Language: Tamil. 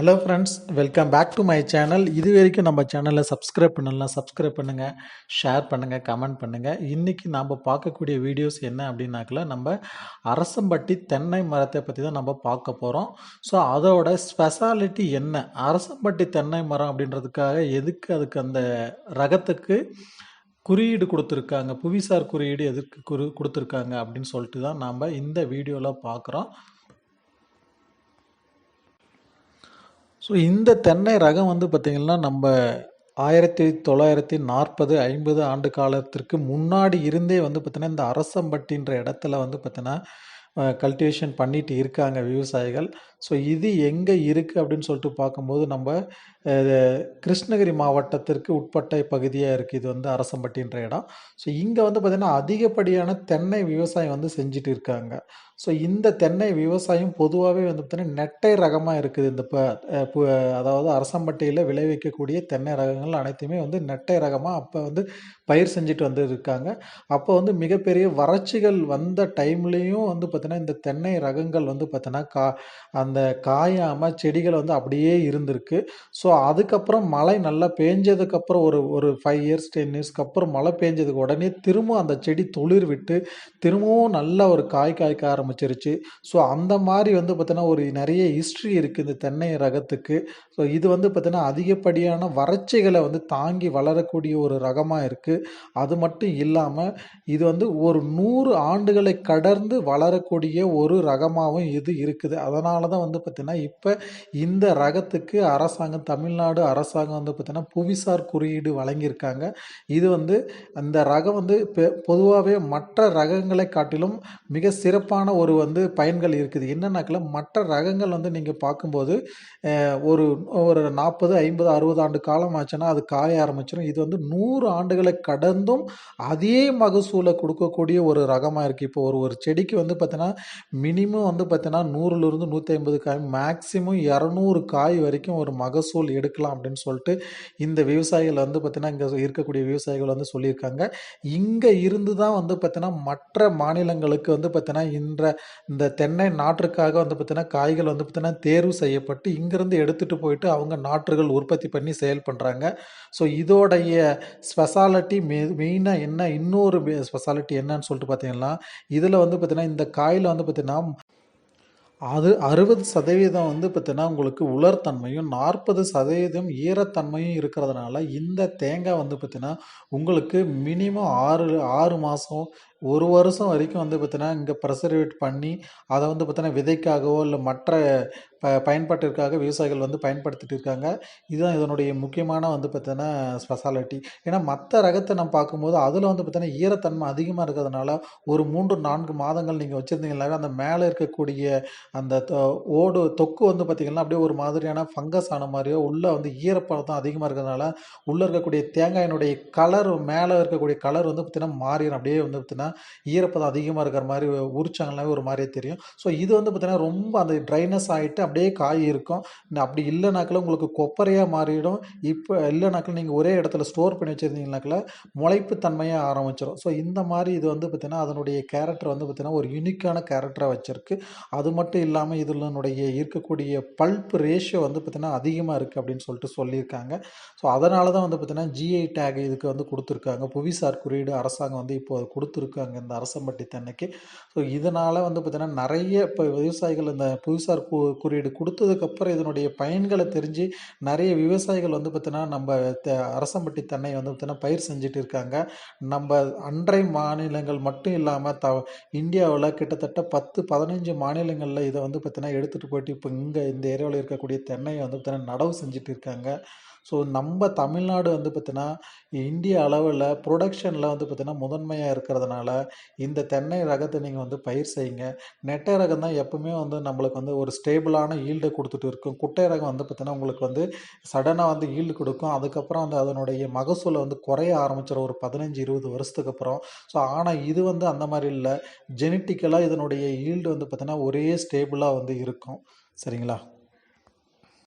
Hello friends welcome back to my channel இது வரைக்கும் நம்ம சேனலை சப்ஸ்கிரைப் பண்ணலாம் சப்ஸ்கிரைப் பண்ணுங்கள் ஷேர் பண்ணுங்கள் கமெண்ட் பண்ணுங்கள் இன்றைக்கி நாம் பார்க்கக்கூடிய வீடியோஸ் என்ன அப்படின்னாக்கல நம்ம அரசம்பட்டி தென்னை மரத்தை பற்றி தான் நம்ம பார்க்க போகிறோம் ஸோ அதோட ஸ்பெஷாலிட்டி என்ன? அரசம்பட்டி தென்னை மரம் அப்படின்றதுக்காக எதுக்கு அதுக்கு அந்த ரகத்துக்கு குறியீடு கொடுத்துருக்காங்க? புவிசார் குறியீடு எதுக்கு குரு கொடுத்துருக்காங்க அப்படின்னு சொல்லிட்டு தான் நாம் இந்த வீடியோவில் பார்க்குறோம். ஸோ இந்த தென்னை ரகம் வந்து பார்த்திங்கன்னா நம்ம ஆயிரத்தி தொள்ளாயிரத்தி நாற்பது ஐம்பது ஆண்டு காலத்திற்கு முன்னாடி இருந்தே வந்து பார்த்திங்கன்னா இந்த அரசம்பட்டின்ற இடத்துல வந்து பார்த்திங்கன்னா கல்டிவேஷன் பண்ணிட்டு இருக்காங்க விவசாயிகள். ஸோ இது எங்கே இருக்குது அப்படின்னு சொல்லிட்டு பார்க்கும்போது நம்ம கிருஷ்ணகிரி மாவட்டத்திற்கு உட்பட்ட பகுதியாக இருக்குது இது வந்து அரசம்பட்டின்ற இடம். ஸோ இங்கே வந்து பார்த்திங்கன்னா அதிகப்படியான தென்னை விவசாயம் வந்து செஞ்சுட்டு இருக்காங்க. ஸோ இந்த தென்னை விவசாயம் பொதுவாகவே வந்து பார்த்திங்கன்னா நெட்டை ரகமாக இருக்குது. இந்த இப்போ அதாவது அரசம்பட்டியில் விளைவிக்கக்கூடிய தென்னை ரகங்கள் அனைத்துமே வந்து நெட்டை ரகமாக அப்போ வந்து பயிர் செஞ்சுட்டு வந்து இருக்காங்க. அப்போ வந்து மிகப்பெரிய வறட்சிகள் வந்த டைம்லேயும் வந்து பார்த்திங்கன்னா இந்த தென்னை ரகங்கள் வந்து பார்த்தோன்னா கா அந்த அந்த காயாமல் செடிகள் வந்து அப்படியே இருந்திருக்கு. ஸோ அதுக்கப்புறம் மழை நல்லா பேஞ்சதுக்கப்புறம் ஒரு ஒரு ஃபைவ் இயர்ஸ் டென் இயர்ஸ்க்கு அப்புறம் மழை பேஞ்சதுக்கு உடனே திரும்ப அந்த செடி துளிர் விட்டு திரும்பவும் நல்ல ஒரு காய் காய்க்க ஆரம்பிச்சிருச்சு. ஸோ அந்த மாதிரி வந்து பார்த்தோன்னா ஒரு நிறைய ஹிஸ்ட்ரி இருக்குது இந்த தென்னை ரகத்துக்கு. ஸோ இது வந்து பார்த்தீங்கன்னா அதிகப்படியான வறட்சிகளை வந்து தாங்கி வளரக்கூடிய ஒரு ரகமாக இருக்குது அது மட்டும் இல்லாமல் இது வந்து ஒரு நூறு ஆண்டுகளை கடந்து வளரக்கூடிய ஒரு ரகமாகவும் இது இருக்குது. அதனால தான் வந்து பார்த்திங்கன்னா இப்போ இந்த ரகத்துக்கு அரசாங்கம் தமிழ்நாடு அரசாங்கம் வந்து பார்த்திங்கன்னா புவிசார் குறியீடு வழங்கியிருக்காங்க. இது வந்து அந்த ரகம் வந்து பொதுவாகவே மற்ற ரகங்களை காட்டிலும் மிக சிறப்பான ஒரு வந்து பயன்கள் இருக்குது. என்னன்னாக்கில் மற்ற ரகங்கள் வந்து நீங்கள் பார்க்கும்போது ஒரு ஒரு நாற்பது ஐம்பது அறுபது ஆண்டு காலம் ஆச்சுன்னா அது காய ஆரம்பிச்சிடும் இது வந்து நூறு ஆண்டுகளை கடந்தும் அதே மகசூலை கொடுக்கக்கூடிய ஒரு ரகமாக இருக்குது இப்போ ஒரு ஒரு செடிக்கு வந்து பார்த்தீங்கன்னா மினிமம் வந்து பார்த்தீங்கன்னா நூறுலேருந்து நூற்றி ஐம்பது காய் மேக்ஸிமம் இரநூறு காய் வரைக்கும் ஒரு மகசூல் எடுக்கலாம் அப்படின்னு சொல்லிட்டு இந்த விவசாயிகள் வந்து பார்த்திங்கன்னா இங்கே இருக்கக்கூடிய விவசாயிகள் வந்து சொல்லியிருக்காங்க. இங்கே இருந்து தான் வந்து பார்த்திங்கன்னா மற்ற மாநிலங்களுக்கு வந்து பார்த்தீங்கன்னா இன்ற இந்த தென்னை நாற்றுக்காக வந்து பார்த்தீங்கன்னா காய்கள் வந்து பார்த்திங்கன்னா தேர்வு செய்யப்பட்டு இங்கேருந்து எடுத்துகிட்டு போயிட்டு அவங்க நாற்றுகள் உற்பத்தி பண்ணி செயல் பண்ணுறாங்க ஸோ இதோடைய ஸ்பெஷாலிட்டி மெ மெயினாக என்ன இன்னொரு ஸ்பெஷாலிட்டி என்னன்னு சொல்லிட்டு பார்த்தீங்கன்னா இதில் வந்து பார்த்திங்கன்னா இந்த காயில் வந்து பார்த்திங்கன்னா அது அறுபது சதவீதம் வந்து பார்த்தீங்கன்னா உங்களுக்கு உலர்த்தன்மையும் நாற்பது சதவீதம் ஈரத்தன்மையும் இருக்கிறதுனால இந்த தேங்காய் வந்து பார்த்தீங்கன்னா உங்களுக்கு மினிமம் ஆறு ஆறு மாதம் ஒரு வருஷம் வரைக்கும் வந்து பார்த்தீங்கன்னா இங்கே ப்ரெசர்வேட் பண்ணி அதை வந்து பார்த்தீங்கன்னா விதைக்காகவோ இல்லை மற்ற ப பயன்பாட்டிற்காக விவசாயிகள் வந்து பயன்படுத்திட்டு இருக்காங்க. இதுதான் இதனுடைய முக்கியமான வந்து பார்த்தீங்கன்னா ஸ்பெஷாலிட்டி ஏன்னா மற்ற ரகத்தை நம்ம பார்க்கும்போது அதில் வந்து பார்த்தீங்கன்னா ஈரத்தன்மை அதிகமாக இருக்கிறதுனால ஒரு மூன்று நான்கு மாதங்கள் நீங்கள் வச்சுருந்தீங்கனாவே அந்த மேலே இருக்கக்கூடிய அந்த ஓடு தொக்கு வந்து பார்த்திங்கன்னா அப்படியே ஒரு மாதிரியான ஃபங்கஸ் ஆன மாதிரியோ உள்ளே வந்து ஈரப்பதம் அதிகமாக இருக்கிறதுனால உள்ளே இருக்கக்கூடிய தேங்காயினுடைய கலர் மேலே இருக்கக்கூடிய கலர் வந்து பார்த்திங்கன்னா மாறிடும் அப்படியே வந்து பார்த்திங்கன்னா ஈரப்பதம் அதிகமாக இருக்கிற மாதிரி உரிச்சாங்கனாவே ஒரு மாதிரியே தெரியும். ஸோ இது வந்து பார்த்திங்கன்னா ரொம்ப அந்த ட்ரைனஸ் ஆகிட்டு அப்படியே காய் இருக்கும். அப்படி இல்லைனாக்கில் உங்களுக்கு கொப்பரையாக மாறிடும். இப்போ இல்லைனாக்கில் நீங்கள் ஒரே இடத்துல ஸ்டோர் பண்ணி வச்சுருந்தீங்கனாக்கில் முளைப்பு தன்மையாக ஆரம்பிச்சிடும் ஸோ இந்த மாதிரி இது வந்து பார்த்திங்கன்னா அதனுடைய கேரக்டர் வந்து பார்த்திங்கன்னா ஒரு யூனிக்கான கேரக்டராக வச்சுருக்கு. அது மட்டும் இல்லாமல் இதனுடைய இருக்கக்கூடிய பல்ப் ரேஷியோ வந்து பார்த்திங்கன்னா அதிகமாக இருக்குது அப்படின்னு சொல்லிட்டு சொல்லியிருக்காங்க. ஸோ அதனால தான் வந்து பார்த்திங்கன்னா ஜிஐ டேக் இதுக்கு வந்து கொடுத்துருக்காங்க. புவிசார் குறியீடு அரசாங்கம் வந்து இப்போ கொடுத்துருக்கு. கொடுத்துருக்காங்க இந்த அரசம்பட்டி தென்னைக்கு. ஸோ இதனால் வந்து பார்த்திங்கன்னா நிறைய இப்போ விவசாயிகள் இந்த புவிசார் கு குறியீடு கொடுத்ததுக்கப்புறம் இதனுடைய பயன்களை தெரிஞ்சு நிறைய விவசாயிகள் வந்து பார்த்திங்கன்னா நம்ம அரசம்பட்டி தென்னை வந்து பார்த்திங்கன்னா பயிர் செஞ்சுட்டு இருக்காங்க. நம்ம அன்றை மாநிலங்கள் மட்டும் இல்லாமல் த இந்தியாவில் கிட்டத்தட்ட பத்து பதினஞ்சு மாநிலங்களில் இதை வந்து பார்த்திங்கன்னா எடுத்துகிட்டு போயிட்டு இப்போ இங்கே இந்த ஏரியாவில் இருக்கக்கூடிய தென்னையை வந்து பார்த்திங்கன்னா நடவு செஞ்சுட்டு இருக்காங்க. ஸோ நம்ம தமிழ்நாடு வந்து பார்த்திங்கன்னா இந்திய அளவில் ப்ரொடக்ஷனில் வந்து பார்த்திங்கன்னா முதன்மையாக இருக்கிறதுனால இந்த தென்னை ரகத்தை நீங்கள் வந்து பயிர் செய்யுங்க. நெட்டை ரகம் தான் எப்பவுமே வந்து நம்மளுக்கு வந்து ஒரு ஸ்டேபிளான ஈல்டை கொடுத்துட்டு இருக்கும். குட்டை ரகம் வந்து பார்த்திங்கன்னா உங்களுக்கு வந்து சடனாக வந்து ஈல்டு கொடுக்கும். அதுக்கப்புறம் வந்து அதனுடைய மகசூலை வந்து குறைய ஆரம்பிச்சிடும் ஒரு பதினஞ்சு இருபது வருஷத்துக்கு அப்புறம். ஸோ ஆனால் இது வந்து அந்த மாதிரி இல்லை. ஜெனட்டிக்கலாக இதனுடைய ஈல்டு வந்து பார்த்திங்கன்னா ஒரே ஸ்டேபிளாக வந்து இருக்கும். சரிங்களா?